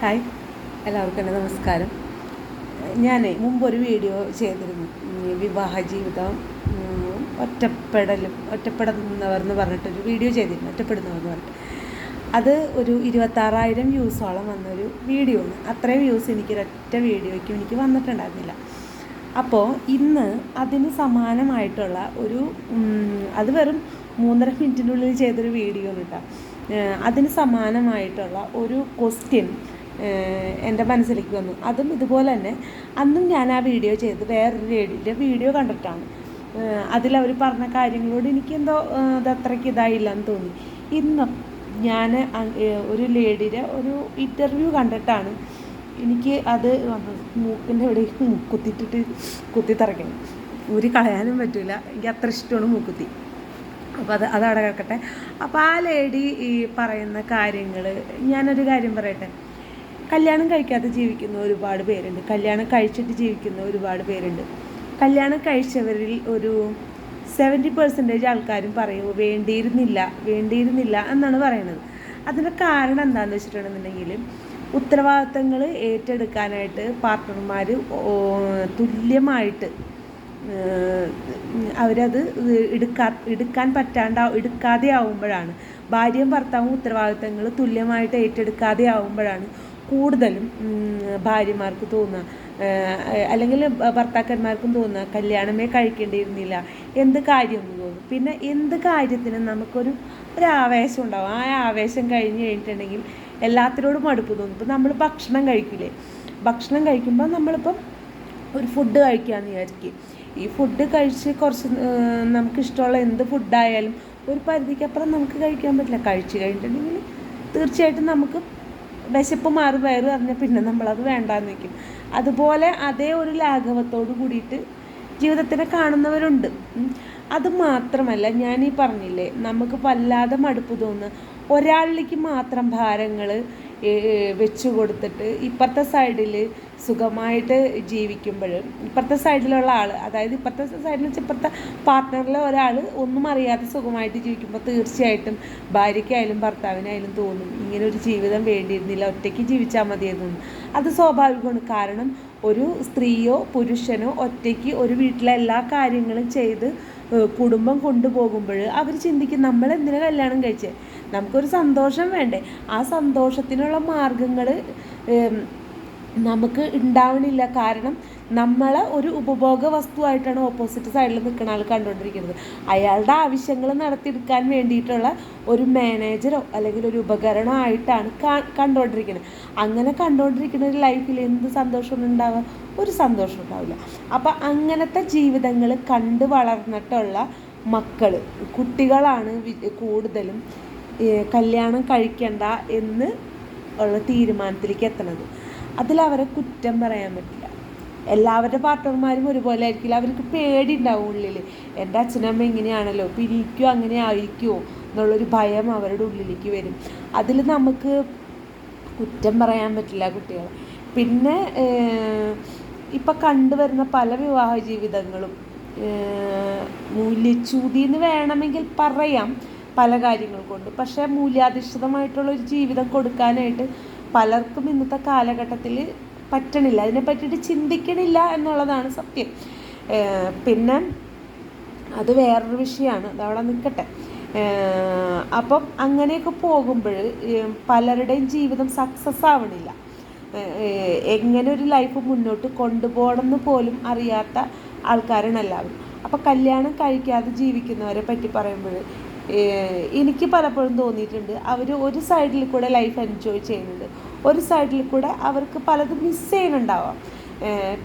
Hi എല്ലാവർക്കും എന്റെ നമസ്കാരം. ഞാൻ മുമ്പൊരു വീഡിയോ ചെയ്തിരുന്നു. വിവാഹ ജീവിതം ഒറ്റപ്പെടലും ഒറ്റപ്പെടുന്നവർ എന്ന് പറഞ്ഞിട്ടൊരു വീഡിയോ ചെയ്തിരുന്നു. ഒറ്റപ്പെടുന്നവർ എന്ന് പറഞ്ഞിട്ട്. അത് ഒരു ഇരുപത്താറായിരം വ്യൂസോളം വന്നൊരു വീഡിയോ ആണ് അത്രയും വ്യൂസ് എനിക്ക് ഒരൊറ്റ വീഡിയോയ്ക്കും എനിക്ക് വന്നിട്ടുണ്ടായിരുന്നില്ല. അപ്പോൾ ഇന്ന് അതിന് സമാനമായിട്ടുള്ള ഒരു അത് വെറും മൂന്നര മിനിറ്റിനുള്ളിൽ ചെയ്തൊരു വീഡിയോ ആണ് കേട്ടോ അതിന് സമാനമായിട്ടുള്ള ഒരു ക്വസ്റ്റ്യൻ എന്റെ മനസ്സിലേക്ക് വന്നു. അതും ഇതുപോലെ തന്നെ. അന്നും ഞാൻ ആ വീഡിയോ ചെയ്ത് വേറൊരു ലേഡിയുടെ വീഡിയോ കണ്ടിട്ടാണ്. അതിലവർ പറഞ്ഞ കാര്യങ്ങളോട് എനിക്കെന്തോ അതത്രയ്ക്ക് ഇതായില്ല എന്ന് തോന്നി. ഇന്നും ഞാൻ ഒരു ലേഡിയുടെ ഒരു ഇന്റർവ്യൂ കണ്ടിട്ടാണ് എനിക്ക് അത് മൂക്കിന്റെ ഇവിടെ കുത്തിയിട്ടിട്ട് കുത്തി തറയ്ക്കണം ഊരി കളയാനും പറ്റില്ല എനിക്ക് അത്ര ഇഷ്ടമാണ് മൂക്കുത്തി. അപ്പോൾ അത് അതവിടെ കിടക്കട്ടെ അപ്പോൾ ആ ലേഡി ഈ പറയുന്ന കാര്യങ്ങൾ ഞാനൊരു കാര്യം പറയട്ടെ. കല്യാണം കഴിക്കാതെ ജീവിക്കുന്ന ഒരുപാട് പേരുണ്ട്. കല്യാണം കഴിച്ചിട്ട് ജീവിക്കുന്ന ഒരുപാട് പേരുണ്ട്. കല്യാണം കഴിച്ചവരിൽ ഒരു സെവന്റി പെർസെന്റേജ് ആൾക്കാരും പറയും വേണ്ടിയിരുന്നില്ല വേണ്ടിയിരുന്നില്ല എന്നാണ് പറയുന്നത്. അതിന്റെ കാരണം എന്താണെന്ന് വെച്ചിട്ടുണ്ടെന്നുണ്ടെങ്കിൽ ഉത്തരവാദിത്തങ്ങൾ ഏറ്റെടുക്കാനായിട്ട് പാർട്ട്ണർമാർ തുല്യമായിട്ട് അവരത് എടുക്കാ എടുക്കാൻ പറ്റാണ്ട എടുക്കാതെ ആവുമ്പോഴാണ് ഭാര്യയും ഭർത്താവും ഉത്തരവാദിത്തങ്ങൾ തുല്യമായിട്ട് ഏറ്റെടുക്കാതെ ആവുമ്പോഴാണ് കൂടുതലും ഭാര്യമാർക്ക് തോന്നുക അല്ലെങ്കിൽ ഭർത്താക്കന്മാർക്കും തോന്നുക കല്യാണമേ കഴിക്കേണ്ടിയിരുന്നില്ല. എന്ത് കാര്യം എന്ന് തോന്നും പിന്നെ എന്ത് കാര്യത്തിനും നമുക്കൊരു ഒരു ആവേശം ഉണ്ടാവും. ആ ആവേശം കഴിഞ്ഞ് കഴിഞ്ഞിട്ടുണ്ടെങ്കിൽ എല്ലാത്തിനോടും മടുപ്പ് തോന്നും. ഇപ്പം നമ്മൾ ഭക്ഷണം കഴിക്കില്ലേ? ഭക്ഷണം കഴിക്കുമ്പോൾ നമ്മളിപ്പം ഒരു ഫുഡ് കഴിക്കാമെന്ന് വിചാരിക്കും. ഈ ഫുഡ് കഴിച്ച് കുറച്ച് നമുക്ക് നമുക്കിഷ്ടമുള്ള എന്ത് ഫുഡായാലും ഒരു പരിധിക്കപ്പുറം നമുക്ക് കഴിക്കാൻ പറ്റില്ല. കഴിച്ച് കഴിഞ്ഞിട്ടുണ്ടെങ്കിൽ തീർച്ചയായിട്ടും നമുക്ക് വിശപ്പ് മാറി വയറ് പറഞ്ഞാൽ പിന്നെ നമ്മളത് വേണ്ടാന്ന് വെക്കും. അതുപോലെ അതേ ഒരു ലാഘവത്തോട് കൂടിയിട്ട് ജീവിതത്തിനെ കാണുന്നവരുണ്ട്. അത് മാത്രമല്ല ഞാൻ ഈ പറഞ്ഞില്ലേ നമുക്ക് വല്ലാതെ മടുപ്പ് തോന്നുന്ന ഒരാളിലേക്ക് മാത്രം ഭാരങ്ങൾ വെച്ചു കൊടുത്തിട്ട് ഇപ്പുറത്തെ സൈഡിൽ സുഖമായിട്ട് ജീവിക്കുമ്പോൾ ഇപ്പുറത്തെ സൈഡിലുള്ള ആൾ അതായത് ഇപ്പുറത്തെ സൈഡിൽ വെച്ച് ഇപ്പുറത്തെ പാർട്ട്ണറിലെ ഒരാൾ ഒന്നും അറിയാതെ സുഖമായിട്ട് ജീവിക്കുമ്പോൾ തീർച്ചയായിട്ടും ഭാര്യയ്ക്കായാലും ഭർത്താവിനായാലും തോന്നും ഇങ്ങനെ ഒരു ജീവിതം വേണ്ടിയിരുന്നില്ല ഒറ്റയ്ക്ക് ജീവിച്ചാൽ മതിയായിരുന്നു. അത് സ്വാഭാവികമാണ്. കാരണം ഒരു സ്ത്രീയോ പുരുഷനോ ഒറ്റയ്ക്ക് ഒരു വീട്ടിലെ എല്ലാ കാര്യങ്ങളും ചെയ്ത് കുടുംബം കൊണ്ടുപോകുമ്പോൾ അവർ ചിന്തിക്കും നമ്മൾ എന്തിനാ കല്യാണം കഴിച്ചേ? നമുക്കൊരു സന്തോഷം വേണ്ടേ? ആ സന്തോഷത്തിനുള്ള മാർഗങ്ങൾ നമുക്ക് ഉണ്ടാവണില്ല. കാരണം നമ്മളെ ഒരു ഉപഭോഗ വസ്തുവായിട്ടാണ് ഓപ്പോസിറ്റ് സൈഡിൽ നിൽക്കുന്ന ആൾ കണ്ടുകൊണ്ടിരിക്കുന്നത് അയാളുടെ ആവശ്യങ്ങൾ നടത്തിയെടുക്കാൻ വേണ്ടിയിട്ടുള്ള ഒരു മാനേജറോ അല്ലെങ്കിൽ ഒരു ഉപകരണമോ ആയിട്ടാണ് കണ്ടുകൊണ്ടിരിക്കുന്നത് അങ്ങനെ കണ്ടുകൊണ്ടിരിക്കുന്ന ഒരു ലൈഫിൽ എന്ത് സന്തോഷം ഉണ്ടാവുക ഒരു സന്തോഷം ഉണ്ടാവില്ല. അപ്പം അങ്ങനത്തെ ജീവിതങ്ങൾ കണ്ടു വളർന്നിട്ടുള്ള മക്കൾ കുട്ടികളാണ് കൂടുതലും കല്യാണം കഴിക്കണ്ട എന്ന് ഉള്ള തീരുമാനത്തിലേക്ക് എത്തണത്. അതിലവരെ കുറ്റം പറയാൻ പറ്റില്ല. എല്ലാവരുടെ പാർട്ട്ണർമാരും ഒരുപോലെ ആയിരിക്കില്ല. അവർക്ക് പേടി ഉണ്ടാവും ഉള്ളിൽ എന്റെ അച്ഛനമ്മ ഇങ്ങനെയാണല്ലോ. പിരിക്കോ അങ്ങനെ ആയിരിക്കുമോ എന്നുള്ളൊരു ഭയം അവരുടെ ഉള്ളിലേക്ക് വരും. അതിൽ നമുക്ക് കുറ്റം പറയാൻ പറ്റില്ല കുട്ടികളെ. പിന്നെ ഇപ്പം കണ്ടുവരുന്ന പല വിവാഹ ജീവിതങ്ങളും മൂല്യച്യൂതി എന്ന് വേണമെങ്കിൽ പറയാം. പല കാര്യങ്ങൾ കൊണ്ട്. പക്ഷേ മൂല്യാധിഷ്ഠിതമായിട്ടുള്ള ഒരു ജീവിതം കൊടുക്കാനായിട്ട് പലർക്കും ഇന്നത്തെ കാലഘട്ടത്തിൽ പറ്റണില്ല. അതിനെ പറ്റിയിട്ട് ചിന്തിക്കണില്ല എന്നുള്ളതാണ് സത്യം. പിന്നെ അത് വേറൊരു വിഷയമാണ് അതവിടെ നിൽക്കട്ടെ. അപ്പം അങ്ങനെയൊക്കെ പോകുമ്പോൾ പലരുടെയും ജീവിതം സക്സസ് ആവണില്ല. എങ്ങനെ ഒരു ലൈഫ് മുന്നോട്ട് കൊണ്ടുപോകണമെന്ന് പോലും അറിയാത്ത ആൾക്കാരാണ് എല്ലാവരും. അപ്പോൾ കല്യാണം കഴിക്കാതെ ജീവിക്കുന്നവരെ പറ്റി പറയുമ്പോൾ എനിക്ക് പലപ്പോഴും തോന്നിയിട്ടുണ്ട്. അവർ ഒരു സൈഡിൽ കൂടെ ലൈഫ് എൻജോയ് ചെയ്യുന്നുണ്ട്. ഒരു സൈഡിൽ കൂടെ അവർക്ക് പലതും മിസ് ചെയ്യുന്നുണ്ടാവാം.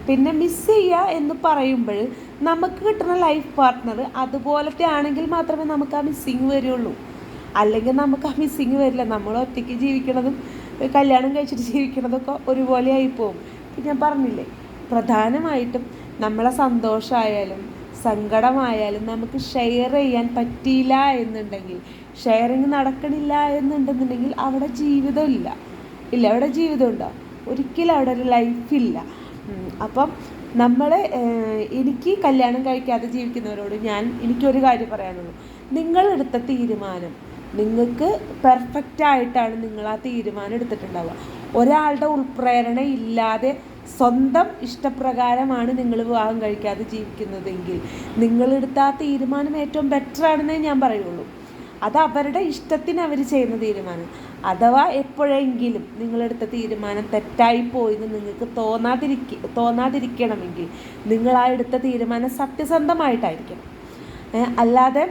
പിന്നെ മിസ് ചെയ്യുക എന്ന് പറയുമ്പോൾ നമുക്ക് കിട്ടുന്ന ലൈഫ് പാർട്ട്ണർ അതുപോലത്തെ ആണെങ്കിൽ മാത്രമേ നമുക്ക് ആ മിസ്സിങ് വരുള്ളൂ. അല്ലെങ്കിൽ നമുക്ക് ആ മിസ്സിങ് വരില്ല. നമ്മൾ ഒറ്റയ്ക്ക് ജീവിക്കണതും കല്യാണം കഴിച്ചിട്ട് ജീവിക്കണതൊക്കെ ഒരുപോലെ ആയി പോകും ഞാൻ പറഞ്ഞില്ലേ? പ്രധാനമായിട്ടും നമ്മളെ സന്തോഷമായാലും സങ്കടമായാലും നമുക്ക് ഷെയർ ചെയ്യാൻ പറ്റിയില്ല എന്നുണ്ടെങ്കിൽ ഷെയറിങ് നടക്കണില്ല എന്നുണ്ടെന്നുണ്ടെങ്കിൽ അവിടെ ജീവിതമില്ല ഇല്ല. അവിടെ ജീവിതമുണ്ടോ ഒരിക്കലും അവിടെ ഒരു ലൈഫില്ല അപ്പം നമ്മൾ എനിക്ക് കല്യാണം കഴിക്കാതെ ജീവിക്കുന്നവരോട് ഞാൻ എനിക്കൊരു കാര്യം പറയാനുള്ളൂ. നിങ്ങളെടുത്ത തീരുമാനം നിങ്ങൾക്ക് പെർഫെക്റ്റ് ആയിട്ടാണ് നിങ്ങൾ ആ തീരുമാനം എടുത്തിട്ടുണ്ടാവുക. ഒരാളുടെ ഉൾപ്രേരണ ഇല്ലാതെ സ്വന്തം ഇഷ്ടപ്രകാരമാണ് നിങ്ങൾ വിവാഹം കഴിക്കാതെ ജീവിക്കുന്നതെങ്കിൽ നിങ്ങളെടുത്ത ആ തീരുമാനം ഏറ്റവും ബെറ്റർ ആണെന്നേ ഞാൻ പറയുള്ളൂ. അത് അവരുടെ ഇഷ്ടത്തിന് അവർ ചെയ്യുന്ന തീരുമാനം. അഥവാ എപ്പോഴെങ്കിലും നിങ്ങളെടുത്ത തീരുമാനം തെറ്റായി പോയെന്ന് നിങ്ങൾക്ക് തോന്നാതിരിക്ക തോന്നാതിരിക്കണമെങ്കിൽ നിങ്ങൾ ആ എടുത്ത തീരുമാനം സത്യസന്ധമായിട്ടായിരിക്കണം. അല്ലാതെ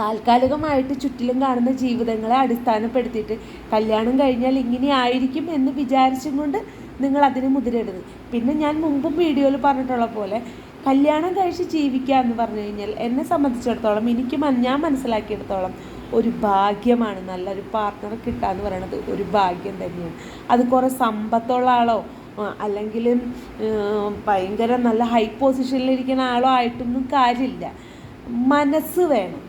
താൽക്കാലികമായിട്ട് ചുറ്റിലും കാണുന്ന ജീവിതങ്ങളെ അടിസ്ഥാനപ്പെടുത്തിയിട്ട് കല്യാണം കഴിഞ്ഞാൽ ഇങ്ങനെ ആയിരിക്കും എന്ന് വിചാരിച്ചും കൊണ്ട് നിങ്ങൾ അതിന് മുതിരരുത്. പിന്നെ ഞാൻ മുമ്പും വീഡിയോയിൽ പറഞ്ഞിട്ടുള്ള പോലെ കല്യാണം കഴിച്ച് ജീവിക്കുക എന്ന് പറഞ്ഞു കഴിഞ്ഞാൽ എന്നെ സംബന്ധിച്ചിടത്തോളം എനിക്ക് ഞാൻ മനസ്സിലാക്കിയിടത്തോളം ഒരു ഭാഗ്യമാണ്. നല്ലൊരു പാർട്ട്ണർ കിട്ടുക എന്ന് പറയുന്നത് ഒരു ഭാഗ്യം തന്നെയാണ്. അത് കുറേ സമ്പത്തുള്ള ആളോ അല്ലെങ്കിൽ ഭയങ്കര നല്ല ഹൈ പൊസിഷനിലിരിക്കുന്ന ആളോ ആയിട്ടൊന്നും കാര്യമില്ല. മനസ്സ് വേണം.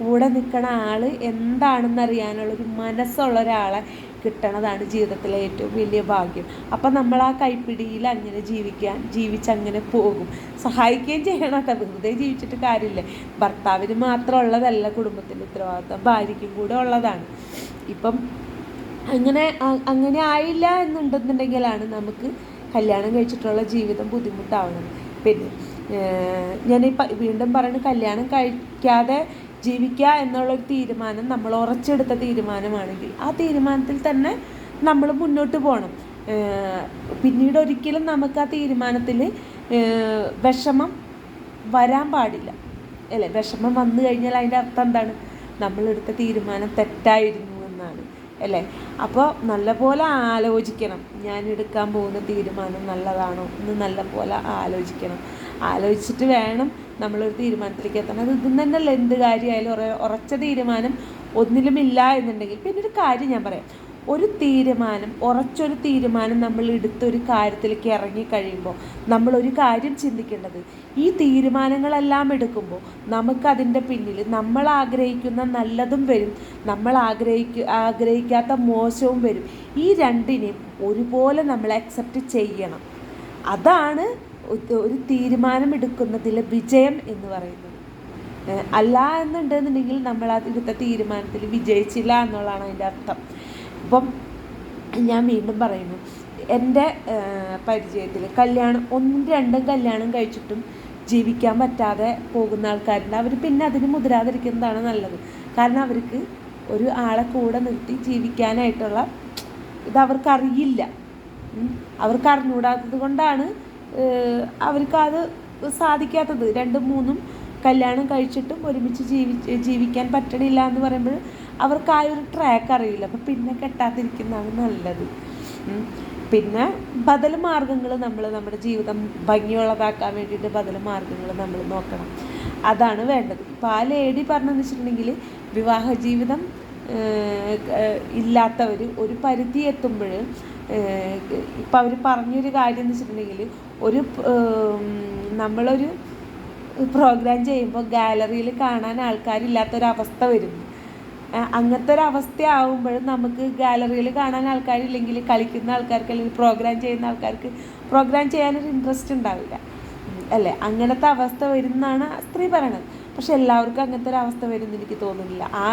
കൂടെ നിൽക്കണ ആൾ എന്താണെന്നറിയാനുള്ളൊരു മനസ്സുള്ള ഒരാളെ കിട്ടണതാണ് ജീവിതത്തിലെ ഏറ്റവും വലിയ ഭാഗ്യം. അപ്പം നമ്മൾ ആ കൈപ്പിടിയിൽ അങ്ങനെ ജീവിക്കാൻ ജീവിച്ചങ്ങനെ പോകും. സഹായിക്കുകയും ചെയ്യണം കേട്ടോ വെറുതെ ജീവിച്ചിട്ട് കാര്യമില്ല. ഭർത്താവിന് മാത്രം ഉള്ളതല്ല കുടുംബത്തിന്റെ ഉത്തരവാദിത്തം. ഭാര്യയ്ക്കും കൂടെ ഉള്ളതാണ്. ഇപ്പം അങ്ങനെ അങ്ങനെ ആയില്ല എന്നുണ്ടെന്നുണ്ടെങ്കിലാണ് നമുക്ക് കല്യാണം കഴിച്ചിട്ടുള്ള ജീവിതം ബുദ്ധിമുട്ടാവുന്നത്. പിന്നെ ഞാനിപ്പോൾ വീണ്ടും പറയുന്നത് കല്യാണം കഴിക്കാതെ ജീവിക്കുക എന്നുള്ള ഒരു തീരുമാനം നമ്മൾ ഉറച്ചെടുത്ത തീരുമാനമാണെങ്കിൽ ആ തീരുമാനത്തിൽ തന്നെ നമ്മൾ മുന്നോട്ട് പോകണം. പിന്നീട് ഒരിക്കലും നമുക്ക് ആ തീരുമാനത്തിൽ വിഷമം വരാൻ പാടില്ല. അല്ലേ? വിഷമം വന്നു കഴിഞ്ഞാൽ അതിന്റെ അർത്ഥം എന്താണ്? നമ്മളെടുത്ത തീരുമാനം തെറ്റായിരുന്നു എന്നാണ്. അല്ലേ? അപ്പോൾ നല്ലപോലെ ആലോചിക്കണം. ഞാൻ എടുക്കാൻ പോകുന്ന തീരുമാനം നല്ലതാണോ എന്ന് നല്ലപോലെ ആലോചിക്കണം. ആലോചിച്ചിട്ട് വേണം നമ്മളൊരു തീരുമാനത്തിലേക്ക് എത്തണം. അത് ഇതും തന്നെയല്ല എന്ത് കാര്യമായാലും ഉറ ഉറച്ച തീരുമാനം ഒന്നിലുമില്ല എന്നുണ്ടെങ്കിൽ പിന്നെ ഒരു കാര്യം ഞാൻ പറയാം. ഒരു തീരുമാനം ഉറച്ചൊരു തീരുമാനം നമ്മൾ എടുത്തൊരു കാര്യത്തിലേക്ക് ഇറങ്ങിക്കഴിയുമ്പോൾ നമ്മളൊരു കാര്യം ചിന്തിക്കേണ്ടത് ഈ തീരുമാനങ്ങളെല്ലാം എടുക്കുമ്പോൾ നമുക്കതിന്റെ പിന്നിൽ നമ്മൾ ആഗ്രഹിക്കുന്ന നല്ലതും വരും നമ്മൾ ആഗ്രഹിക്ക ആഗ്രഹിക്കാത്ത മോശവും വരും. ഈ രണ്ടിനെയും ഒരുപോലെ നമ്മൾ അക്സെപ്റ്റ് ചെയ്യണം. അതാണ് ഒരു- തീരുമാനമെടുക്കുന്നതിൽ വിജയം എന്ന് പറയുന്നത്. അല്ല എന്നുണ്ടെന്നുണ്ടെങ്കിൽ നമ്മൾ അതെടുത്ത തീരുമാനത്തിൽ വിജയിച്ചില്ല എന്നുള്ളതാണ് അതിന്റെ അർത്ഥം. അപ്പം ഞാൻ വീണ്ടും പറയുന്നു എന്റെ പരിചയത്തിൽ കല്യാണം ഒന്നും രണ്ടും കല്യാണം കഴിച്ചിട്ടും ജീവിക്കാൻ പറ്റാതെ പോകുന്ന ആൾക്കാരുണ്ട്. അവർ പിന്നെ അതിന് മുതിരാതിരിക്കുന്നതാണ് നല്ലത്. കാരണം അവർക്ക് ഒരു ആളെ കൂടെ നിർത്തി ജീവിക്കാനായിട്ടുള്ള ഇത് അവർക്കറിയില്ല. അവർക്ക് അറിഞ്ഞുകൂടാത്തത് കൊണ്ടാണ് ഏഹ്, അത് സാധിക്കാത്തത്. രണ്ടും മൂന്നും കല്യാണം കഴിച്ചിട്ടും ഒരുമിച്ച് ജീവി ജീവിക്കാൻ പറ്റണില്ല എന്ന് പറയുമ്പോൾ അവർക്ക് ആ ഒരു ട്രാക്ക് അറിയില്ല. അപ്പം പിന്നെ കെട്ടാതിരിക്കുന്നതാണ് നല്ലത്. പിന്നെ ബദൽ മാർഗങ്ങൾ നമ്മൾ നമ്മുടെ ജീവിതം ഭംഗിയുള്ളതാക്കാൻ വേണ്ടിയിട്ട് ബദൽ മാർഗങ്ങൾ നമ്മൾ നോക്കണം. അതാണ് വേണ്ടത്. ഇപ്പോൾ ആ ലേഡി പറഞ്ഞതെന്ന് വെച്ചിട്ടുണ്ടെങ്കിൽ വിവാഹ ജീവിതം ഇല്ലാത്തവർ ഒരു പരിധി എത്തുമ്പോൾ ഇപ്പം അവർ പറഞ്ഞൊരു കാര്യം എന്ന് വെച്ചിട്ടുണ്ടെങ്കിൽ ഒരു നമ്മളൊരു പ്രോഗ്രാം ചെയ്യുമ്പോൾ ഗാലറിയിൽ കാണാൻ ആൾക്കാരില്ലാത്തൊരവസ്ഥ വരുന്നു. അങ്ങനത്തെ ഒരു അവസ്ഥ ആവുമ്പോഴും നമുക്ക് ഗാലറിയിൽ കാണാൻ ആൾക്കാരില്ലെങ്കിൽ കളിക്കുന്ന ആൾക്കാർക്ക് അല്ലെങ്കിൽ പ്രോഗ്രാം ചെയ്യുന്ന ആൾക്കാർക്ക് പ്രോഗ്രാം ചെയ്യാനൊരു ഇൻട്രസ്റ്റ് ഉണ്ടാവില്ല. അല്ലേ? അങ്ങനത്തെ അവസ്ഥ വരുന്നതാണ് സ്ത്രീ പറയണത്. പക്ഷെ എല്ലാവർക്കും അങ്ങനത്തെ ഒരു അവസ്ഥ വരുമെന്ന് എനിക്ക് തോന്നുന്നില്ല. ആ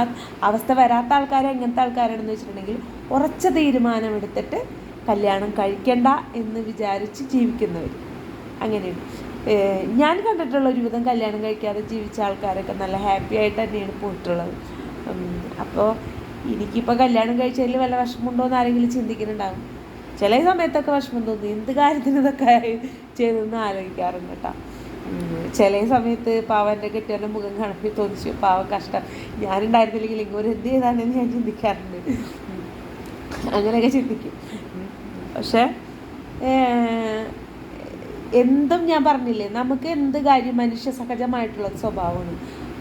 അവസ്ഥ വരാത്ത ആൾക്കാർ എങ്ങനത്തെ ആൾക്കാരാണെന്ന് വെച്ചിട്ടുണ്ടെങ്കിൽ ഉറച്ച തീരുമാനമെടുത്തിട്ട് കല്യാണം കഴിക്കണ്ട എന്ന് വിചാരിച്ച് ജീവിക്കുന്നവർ. അങ്ങനെയാണ്. ഞാൻ കണ്ടിട്ടുള്ള ഒരുവിധം കല്യാണം കഴിക്കാതെ ജീവിച്ച ആൾക്കാരൊക്കെ നല്ല ഹാപ്പി ആയിട്ട് തന്നെയാണ് പോയിട്ടുള്ളത്. അപ്പോൾ എനിക്കിപ്പോൾ കല്യാണം കഴിച്ചതിൽ വല്ല വിഷമമുണ്ടോ എന്ന് ആരെങ്കിലും ചിന്തിക്കുന്നുണ്ടാകും ചില സമയത്തൊക്കെ വിഷമം തോന്നി. എന്ത് കാര്യത്തിന് ഇതൊക്കെ ചെയ്തെന്ന് ആലോചിക്കാറുണ്ട് കേട്ടോ. ചില സമയത്ത് പാവന്റെ കെട്ടിയവന്റെ മുഖം കാണുമ്പോൾ തോന്നിച്ചു പാവ കഷ്ടം. ഞാനുണ്ടായിരുന്നില്ലെങ്കിൽ ഇങ്ങോട്ട് എന്ത് ചെയ്താണെന്ന് ഞാൻ ചിന്തിക്കാറുണ്ട്. അങ്ങനെയൊക്കെ ചിന്തിക്കും. പക്ഷേ എന്തും ഞാൻ പറഞ്ഞില്ലേ നമുക്ക് എന്ത് കാര്യം മനുഷ്യ സഹജമായിട്ടുള്ള സ്വഭാവമാണ്.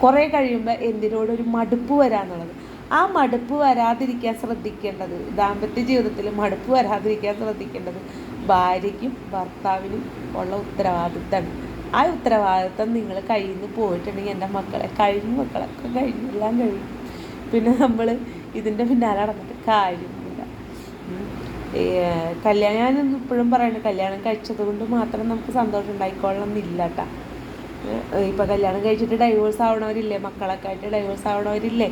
കുറേ കഴിയുമ്പോൾ എന്തിനോടൊരു മടുപ്പ് വരാന്നുള്ളത്. ആ മടുപ്പ് വരാതിരിക്കാൻ ശ്രദ്ധിക്കേണ്ടത് ദാമ്പത്യ ജീവിതത്തിൽ മടുപ്പ് വരാതിരിക്കാൻ ശ്രദ്ധിക്കേണ്ടത് ഭാര്യയ്ക്കും ഭർത്താവിനും ഉള്ള ഉത്തരവാദിത്തമാണ്. ആ ഉത്തരവാദിത്തം നിങ്ങൾ കയ്യിൽ നിന്ന് പോയിട്ടുണ്ടെങ്കിൽ എന്റെ മക്കളെ കഴിഞ്ഞു മക്കളൊക്കെ കഴിഞ്ഞു എല്ലാം കഴിഞ്ഞു. പിന്നെ നമ്മൾ ഇതിന്റെ പിന്നാലെ നടന്നിട്ട്. ഈ, കല്യാണം ഞാൻ ഇപ്പോഴും പറയുന്നത് കല്യാണം കഴിച്ചത് കൊണ്ട് മാത്രം നമുക്ക് സന്തോഷം ഉണ്ടായിക്കൊള്ളണം എന്നില്ല കേട്ടോ ഇപ്പം കല്യാണം കഴിച്ചിട്ട് ഡൈവോഴ്സ് ആവണവരില്ലേ മക്കളൊക്കെ ആയിട്ട് ഡൈവോഴ്സ് ആവണവരില്ലേ?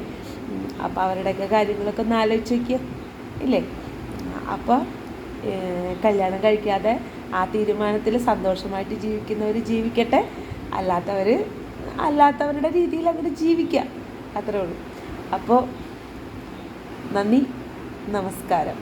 അപ്പോൾ അവരുടെയൊക്കെ കാര്യങ്ങളൊക്കെ ഒന്ന് ആലോചിച്ച് വയ്ക്കുക ഇല്ലേ? അപ്പോൾ കല്യാണം കഴിക്കാതെ ആ തീരുമാനത്തിൽ സന്തോഷമായിട്ട് ജീവിക്കുന്നവർ ജീവിക്കട്ടെ. അല്ലാത്തവർ അല്ലാത്തവരുടെ രീതിയിൽ അങ്ങോട്ട് ജീവിക്കുക അത്രേ ഉള്ളൂ. അപ്പോൾ നന്ദി നമസ്കാരം.